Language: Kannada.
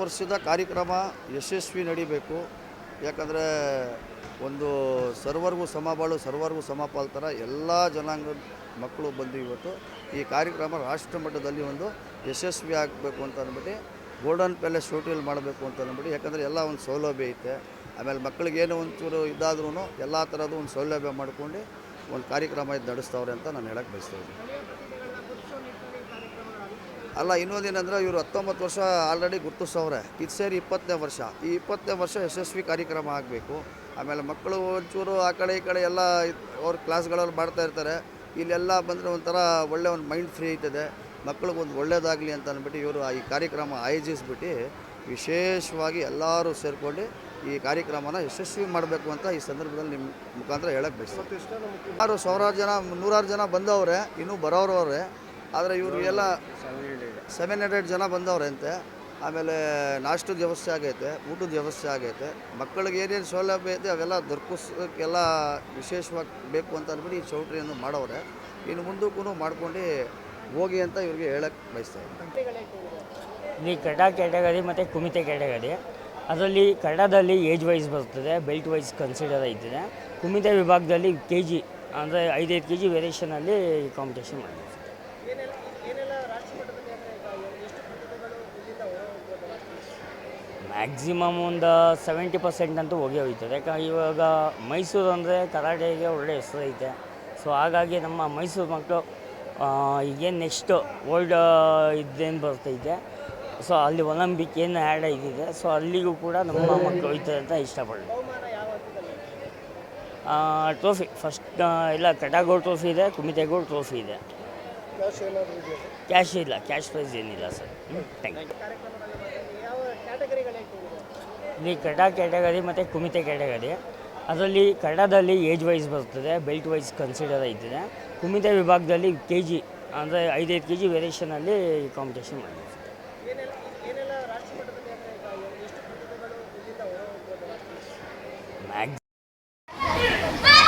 ವರ್ಷದ ಕಾರ್ಯಕ್ರಮ ಯಶಸ್ವಿ ನಡಿಬೇಕು. ಯಾಕಂದರೆ ಒಂದು ಸರ್ವರ್ಗೂ ಸಮಬಾಳು, ಸರ್ವರ್ಗೂ ಸಮಪಾಲ್ ಥರ ಎಲ್ಲ ಜನಾಂಗದ ಮಕ್ಕಳು ಬಂದು ಇವತ್ತು. ಈ ಕಾರ್ಯಕ್ರಮ ರಾಷ್ಟ್ರ ಮಟ್ಟದಲ್ಲಿ ಒಂದು ಯಶಸ್ವಿ ಆಗಬೇಕು ಅಂತ ಅಂದ್ಬಿಟ್ಟು ಗೋಲ್ಡನ್ ಪ್ಯಾಲೇಸ್ ಶೂಟಿಲ್ ಮಾಡಬೇಕು ಅಂತ ಅಂದ್ಬಿಟ್ಟು, ಯಾಕಂದರೆ ಎಲ್ಲ ಒಂದು ಸೌಲಭ್ಯ ಐತೆ. ಆಮೇಲೆ ಮಕ್ಕಳಿಗೆ ಏನೋ ಒಂಚೂರು ಇದಾದ್ರೂ ಎಲ್ಲ ಥರದ್ದು ಒಂದು ಸೌಲಭ್ಯ ಮಾಡ್ಕೊಂಡು ಒಂದು ಕಾರ್ಯಕ್ರಮ ಇದು ನಡೆಸ್ತವ್ರೆ ಅಂತ ನಾನು ಹೇಳಕ್ಕೆ ಬಯಸ್ತಾ ಅಲ್ಲ ಇನ್ನೊಂದೇನೆಂದ್ರೆ ಇವರು ಹತ್ತೊಂಬತ್ತು ವರ್ಷ ಆಲ್ರೆಡಿ ಗುರುತಿಸೋವ್ರೆ. ಇದು ಸೇರಿ ಇಪ್ಪತ್ತನೇ ವರ್ಷ. ಈ ಇಪ್ಪತ್ತನೇ ವರ್ಷ ಯಶಸ್ವಿ ಕಾರ್ಯಕ್ರಮ ಆಗಬೇಕು. ಆಮೇಲೆ ಮಕ್ಕಳು ಒಂಚೂರು ಆ ಕಡೆ ಈ ಕಡೆ ಎಲ್ಲ ಅವ್ರ ಕ್ಲಾಸ್ಗಳಲ್ಲಿ ಮಾಡ್ತಾ ಇರ್ತಾರೆ. ಇಲ್ಲೆಲ್ಲ ಬಂದರೆ ಒಂಥರ ಒಳ್ಳೆ ಒಂದು ಮೈಂಡ್ ಫ್ರೀ ಆಯ್ತದೆ ಮಕ್ಕಳಿಗೊಂದು ಒಳ್ಳೇದಾಗಲಿ ಅಂತ ಅಂದ್ಬಿಟ್ಟು ಇವರು ಈ ಕಾರ್ಯಕ್ರಮ ಆಯೋಜಿಸ್ಬಿಟ್ಟು ವಿಶೇಷವಾಗಿ ಎಲ್ಲರೂ ಸೇರಿಕೊಂಡು ಈ ಕಾರ್ಯಕ್ರಮನ ಯಶಸ್ವಿ ಮಾಡಬೇಕು ಅಂತ ಈ ಸಂದರ್ಭದಲ್ಲಿ ನಿಮ್ಮ ಮುಖಾಂತರ ಹೇಳಕ್ಕೆ ಬಯಸ್ತಾರೆ ಯಾರು ಸಾವಿರಾರು ಜನ ನೂರಾರು ಜನ ಬಂದವ್ರೆ ಇನ್ನೂ ಬರೋರು ಅವ್ರೆ ಆದರೆ ಇವರು ಎಲ್ಲ ಸೆವೆನ್ ಹಂಡ್ರೆಡ್ ಜನ ಬಂದವರಂತೆ. ಆಮೇಲೆ ನಾಷ್ಟದ ವ್ಯವಸ್ಥೆ ಆಗೈತೆ, ಊಟದ ವ್ಯವಸ್ಥೆ ಆಗೈತೆ. ಮಕ್ಕಳಿಗೆ ಏನೇನು ಸೌಲಭ್ಯ ಐತೆ ಅವೆಲ್ಲ ದೊರಕಿಸೋಕ್ಕೆಲ್ಲ ವಿಶೇಷವಾಗಿ ಬೇಕು ಅಂತ ಅಂದ್ಬಿಟ್ಟು ಈ ಚೌಟ್ರಿಯನ್ನು ಮಾಡವ್ರೆ. ಇನ್ನು ಮುಂದಕ್ಕೂ ಮಾಡ್ಕೊಂಡು ಹೋಗಿ ಅಂತ ಇವ್ರಿಗೆ ಹೇಳಕ್ಕೆ ಬಯಸ್ತಾ ಇದ್ದೀನಿ. ಇಲ್ಲಿ ಕಡ ಕ್ಯಾಟಗರಿ ಮತ್ತು ಕುಮಿತೆ ಕ್ಯಾಟಗರಿ. ಅದರಲ್ಲಿ ಕಡದಲ್ಲಿ ಏಜ್ ವೈಸ್ ಬರ್ತದೆ, ಬೆಲ್ಟ್ ವೈಸ್ ಕನ್ಸಿಡರ್ ಆಯ್ತದೆ. ಕುಮಿತೆ ವಿಭಾಗದಲ್ಲಿ ಕೆ ಜಿ ಅಂದರೆ ಐದೈದು ಕೆ ಜಿ ವೇರಿಯೇಷನಲ್ಲಿ ಕಾಂಪಿಟೇಷನ್ ಮಾಡಿದೆ ಮ್ಯಾಕ್ಸಿಮಮ್ ಒಂದು ಸೆವೆಂಟಿ ಪರ್ಸೆಂಟ್ ಅಂತೂ ಹೋಗಿ ಹೋಗ್ತದೆ ಯಾಕಂದ್ರೆ ಇವಾಗ ಮೈಸೂರು ಅಂದರೆ ಕರಾಟೆಗೆ ಒಳ್ಳೆ ಹೆಸರು ಐತೆ. ಸೊ ಹಾಗಾಗಿ ನಮ್ಮ ಮೈಸೂರು ಮಕ್ಕಳು ಈಗೇನು ನೆಕ್ಸ್ಟು ವರ್ಲ್ಡ್ ಇದೇನು ಬರ್ತೈತೆ. ಸೊ ಅಲ್ಲಿ ಒಲಂಪಿಕ್ ಏನು ಆ್ಯಡ್ ಆಗಿದೆ. ಸೊ ಅಲ್ಲಿಗೂ ಕೂಡ ನಮ್ಮ ಮಕ್ಕಳು ಹೋಯ್ತದೆ ಅಂತ ಇಷ್ಟಪಡೋದು ಟ್ರೋಫಿ ಫಸ್ಟ್ ಇಲ್ಲ ಕಟಾಗೋಳ್ ಟ್ರೋಫಿ ಇದೆ ಕುಮಿತೆಗೋಳ್ ಟ್ರೋಫಿ ಇದೆ. ಕ್ಯಾಶ್ ಏನಾದರೂ ಕ್ಯಾಶ್ ಇಲ್ಲ ಕ್ಯಾಶ್ ಪ್ರೈಸ್ ಏನಿಲ್ಲ ಸರ್ ಥ್ಯಾಂಕ್ ಯು ಇಲ್ಲಿ ಕಡ ಕ್ಯಾಟಗರಿ ಮತ್ತು ಕುಮಿತೆ ಕ್ಯಾಟಗರಿ ಅದರಲ್ಲಿ ಕಡದಲ್ಲಿ ಏಜ್ ವೈಸ್ ಬರ್ತದೆ ಬೆಲ್ಟ್ ವೈಸ್ ಕನ್ಸಿಡರ್ ಆಯ್ತದೆ. ಕುಮಿತೆ ವಿಭಾಗದಲ್ಲಿ ಕೆ ಜಿ ಅಂದರೆ ಐದೈದು ಕೆ ಜಿ ವೇರಿಯೇಷನಲ್ಲಿ ಕಾಂಪಿಟೇಷನ್ ಮಾಡಿದೆ ಮ್ಯಾಕ್ಸ್